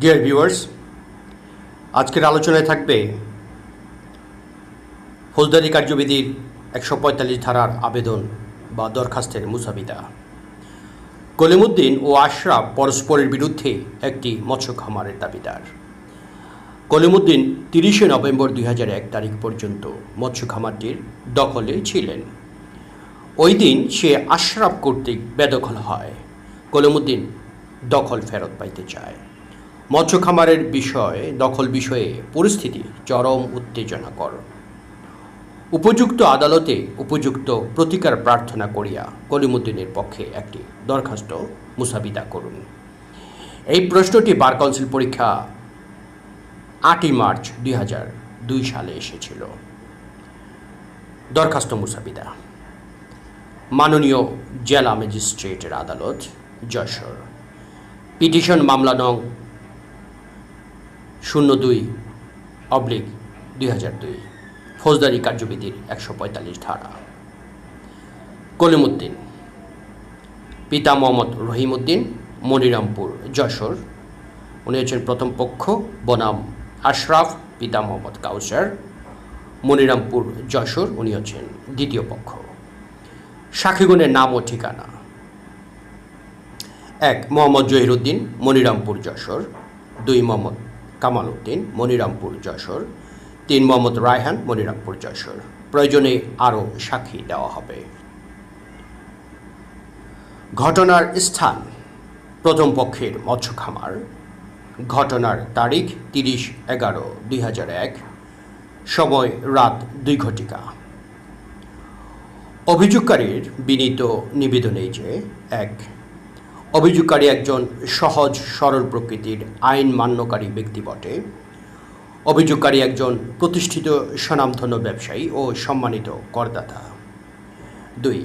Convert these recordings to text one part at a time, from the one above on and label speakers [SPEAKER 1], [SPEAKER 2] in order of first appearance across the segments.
[SPEAKER 1] Dear viewers আজকের আলোচনায় থাকবে ফৌজদারি কার্যবিধির একশো পঁয়তাল্লিশ ধারার আবেদন বা দরখাস্তের মুসাবিদা কলিমুদ্দিন ও আশরাফ পরস্পরের বিরুদ্ধে একটি মৎস্য খামারের দাবিদার। কলিমুদ্দিন তিরিশে নভেম্বর দুই এক তারিখ পর্যন্ত মৎস্য খামারটির দখলে ছিলেন। ওই দিন সে আশরাফ কর্তৃক বেদখল হয়। কলিমুদ্দিন দখল ফেরত পাইতে চায়। মৎস্য খামারের বিষয়ে, দখল বিষয়ে পরিস্থিতি চরম উত্তেজনাকর। উপযুক্ত আদালতে উপযুক্ত প্রতিকার প্রার্থনা করিয়া কলিমুদ্দিনের পক্ষে একটি দরখাস্ত মুসাবিদা করুন। এই প্রশ্নটি বার কাউন্সিল পরীক্ষা আটই মার্চ দুই হাজার দুই সালে এসেছিল। দরখাস্ত মুসাবিদা। মাননীয় জেলা ম্যাজিস্ট্রেটের আদালত, যশোর। পিটিশন মামলা নং শূন্য দুই অবলিক দুই হাজার দুই, ফৌজদারি কার্যবিধির একশো পঁয়তাল্লিশ ধারা। কলিমুদ্দিন, পিতা মোহাম্মদ রহিমউদ্দিন মনিরামপুর, যশোর। উনি হচ্ছেন প্রথম পক্ষ, বনাম আশরাফ, পিতা মোহাম্মদ কাউসার। মনিরামপুর, যশোর, উনি হচ্ছেন দ্বিতীয় পক্ষ। সাক্ষীগণের নাম ও ঠিকানা। এক, মোহাম্মদ জহিরুদ্দিন, মনিরামপুর, যশোর। দুই, মোহাম্মদ কামাল উদ্দিন মনিরামপুর যশোর। তিন মোহাম্মদ রায়হান, মনিরামপুর যশোর। প্রয়োজনে আরও সাক্ষী দেওয়া হবে। ঘটনার স্থান, প্রথম পক্ষের মৎস্য খামার ঘটনার তারিখ, তিরিশ এগারো দুই হাজার এক। সময়, রাত দুই ঘটিকা। অভিযোগকারীর বিনীত নিবেদন যে এক অভিযোগকারী একজন সহজ, সরল প্রকৃতির আইন মান্যকারী ব্যক্তি বটে। অভিযোগকারী একজন প্রতিষ্ঠিত স্বনামধন্য ব্যবসায়ী ও সম্মানিত করদাতা। দুই,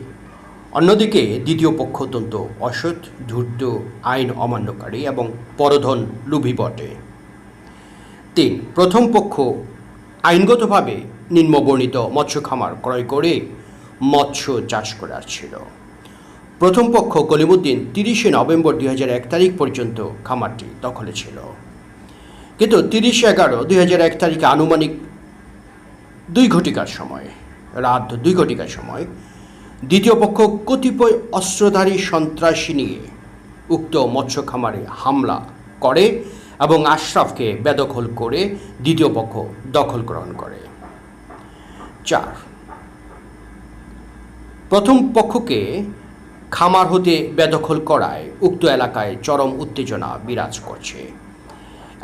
[SPEAKER 1] অন্যদিকে দ্বিতীয় পক্ষ অত্যন্ত অসৎ, ধূর্ত, আইন অমান্যকারী এবং পরধন লুভি বটে। তিন, প্রথম পক্ষ আইনগতভাবে নিম্নবর্ণিত মৎস্য খামার ক্রয় করে মৎস্য চাষ করে আসছিল। প্রথম পক্ষ কলিমুদ্দিন তিরিশে নভেম্বর দুই তারিখ পর্যন্ত খামারটি দখলে ছিল। কিন্তু তিরিশে এগারো দুই এক তারিখে আনুমানিক দুই ঘটিকার সময়, রাত দুই ঘটিকার সময়, দ্বিতীয় পক্ষ কতিপয় অস্ত্রধারী সন্ত্রাসী নিয়ে উক্ত মৎস্য খামারে হামলা করে এবং আশরাফকে বেদখল করে দ্বিতীয় পক্ষ দখল গ্রহণ করে। চার, প্রথম পক্ষকে খামার হতে বেদখল করায় উক্ত এলাকায় চরম উত্তেজনা বিরাজ করছে।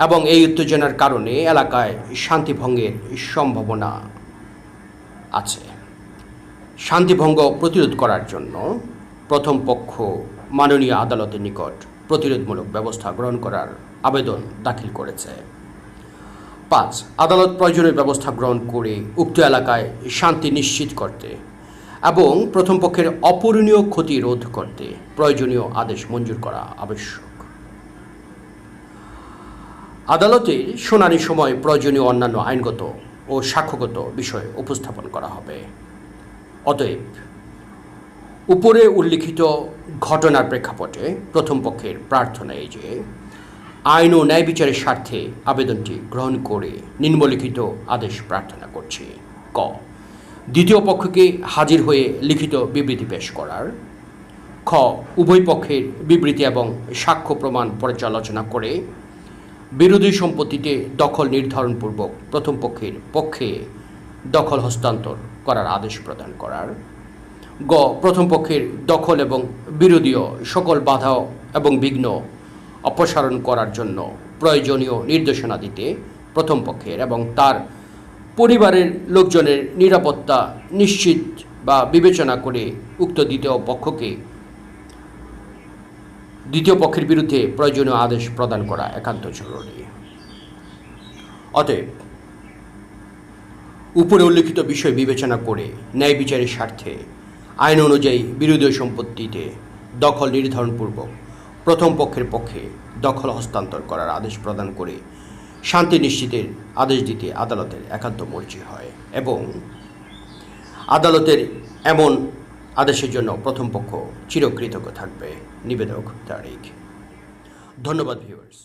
[SPEAKER 1] এবং এই উত্তেজনার কারণে এলাকায় শান্তিভঙ্গের সম্ভাবনা আছে। শান্তিভঙ্গ প্রতিরোধ করার জন্য প্রথম পক্ষ মাননীয় আদালতের নিকট প্রতিরোধমূলক ব্যবস্থা গ্রহণ করার আবেদন দাখিল করেছে। পাঁচ, আদালত প্রয়োজনীয় ব্যবস্থা গ্রহণ করে উক্ত এলাকায় শান্তি নিশ্চিত করতে এবং প্রথম পক্ষের অপূরণীয় ক্ষতি রোধ করতে প্রয়োজনীয় আদেশ মঞ্জুর করা আবশ্যক। আদালতের শুনানির সময় প্রয়োজনীয় অন্যান্য আইনগত ও সাক্ষ্যগত বিষয় উপস্থাপন করা হবে। অতএব, উপরে উল্লিখিত ঘটনার প্রেক্ষাপটে প্রথম পক্ষের প্রার্থনা এই যে, আইন ও ন্যায় বিচারের স্বার্থে আবেদনটি গ্রহণ করে নিম্নলিখিত আদেশ প্রার্থনা করছি। ক। দ্বিতীয় পক্ষকে হাজির হয়ে লিখিত বিবৃতি পেশ করার, খ, উভয় পক্ষের বিবৃতি এবং সাক্ষ্য প্রমাণ পর্যালোচনা করে বিরোধী সম্পত্তিতে দখল নির্ধারণপূর্বক প্রথম পক্ষের পক্ষে দখল হস্তান্তর করার আদেশ প্রদান করার, গ, প্রথম পক্ষের দখল এবং বিরোধীয় সকল বাধা এবং বিঘ্ন অপসারণ করার জন্য প্রয়োজনীয় নির্দেশনা দিতে প্রথম পক্ষের এবং তার পরিবারের লোকজনের নিরাপত্তা নিশ্চিত বা বিবেচনা করে উক্ত দ্বিতীয় পক্ষকে দ্বিতীয় পক্ষের বিরুদ্ধে প্রয়োজনীয় আদেশ প্রদান করা একান্ত জরুরি। অতএব, উপরে উল্লিখিত বিষয় বিবেচনা করে ন্যায় বিচারের স্বার্থে আইন অনুযায়ী বিরোধী সম্পত্তিতে দখল নির্ধারণপূর্বক প্রথম পক্ষের পক্ষে দখল হস্তান্তর করার আদেশ প্রদান করে শান্তি নিশ্চিতের আদেশ দিতে আদালতের একান্ত মর্জি হয় এবং আদালতের এমন আদেশের জন্য প্রথম পক্ষ চিরকৃতজ্ঞ থাকবে। নিবেদক তারিখ। ধন্যবাদ ভিউয়ার্স